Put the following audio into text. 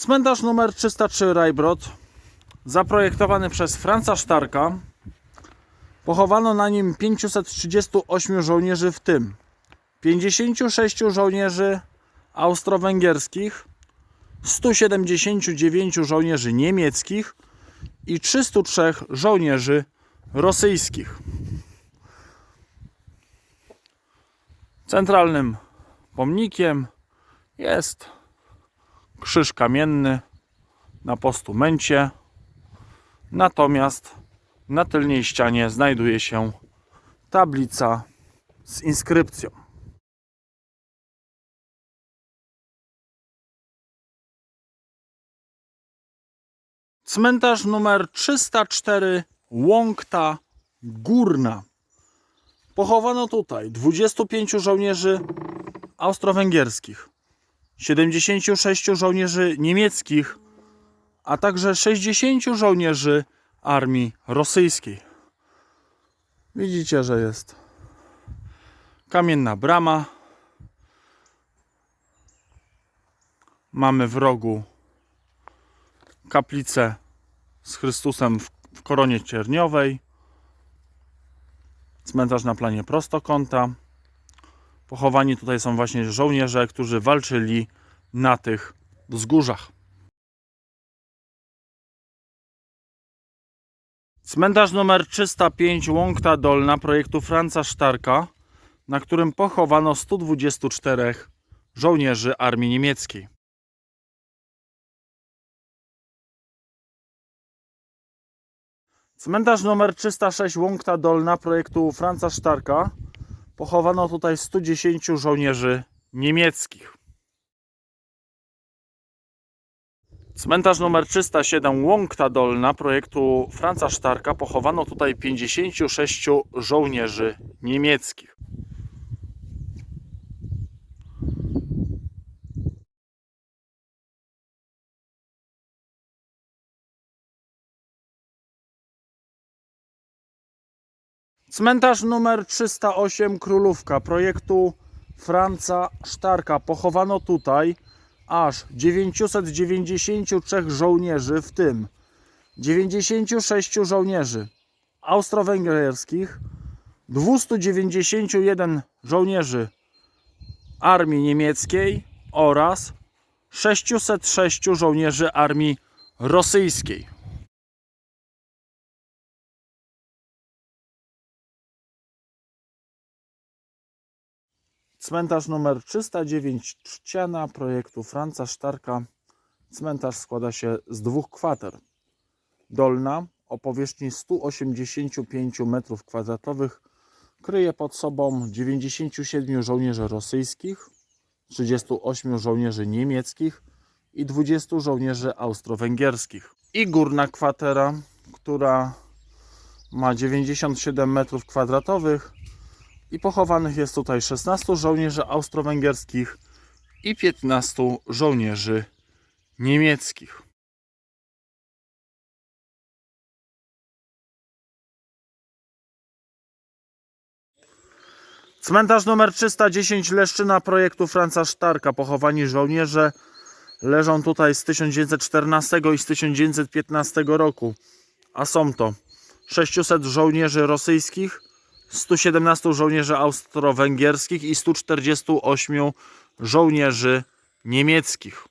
Cmentarz numer 303 Rajbrod, zaprojektowany przez Franca Sztarka. Pochowano na nim 538 żołnierzy, w tym 56 żołnierzy austro-węgierskich, 179 żołnierzy niemieckich i 303 żołnierzy rosyjskich. Centralnym pomnikiem jest krzyż kamienny na postumencie. Natomiast na tylnej ścianie znajduje się tablica z inskrypcją. Cmentarz numer 304 Łąkta Górna. Pochowano tutaj 25 żołnierzy austro-węgierskich, 76 żołnierzy niemieckich, a także 60 żołnierzy armii rosyjskiej. Widzicie, że jest kamienna brama. Mamy w rogu kaplicę z Chrystusem w, koronie cierniowej. Cmentarz na planie prostokąta. Pochowani tutaj są właśnie żołnierze, którzy walczyli na tych wzgórzach. Cmentarz numer 305 Łąkta Dolna projektu Franca Sztarka, na którym pochowano 124 żołnierzy armii niemieckiej. Cmentarz numer 306 Łąkta Dolna projektu Franca Sztarka. Pochowano tutaj 110 żołnierzy niemieckich. Cmentarz numer 307 Łąkta Dolna projektu Franca Sztarka. Pochowano tutaj 56 żołnierzy niemieckich. Cmentarz numer 308 Królówka projektu Franca Sztarka. Pochowano tutaj aż 993 żołnierzy, w tym 96 żołnierzy austro-węgierskich, 291 żołnierzy armii niemieckiej oraz 606 żołnierzy armii rosyjskiej. Cmentarz numer 309 Trzciana projektu Franca Sztarka. Cmentarz składa się z dwóch kwater. Dolna o powierzchni 185 m2 kryje pod sobą 97 żołnierzy rosyjskich, 38 żołnierzy niemieckich i 20 żołnierzy austro-węgierskich. I górna kwatera, która ma 97 m2 i pochowanych jest tutaj 16 żołnierzy austro-węgierskich i 15 żołnierzy niemieckich. Cmentarz numer 310 Leszczyna projektu Franca Sztarka. Pochowani żołnierze leżą tutaj z 1914 i z 1915 roku, a są to 600 żołnierzy rosyjskich, 117 żołnierzy austro-węgierskich i 148 żołnierzy niemieckich.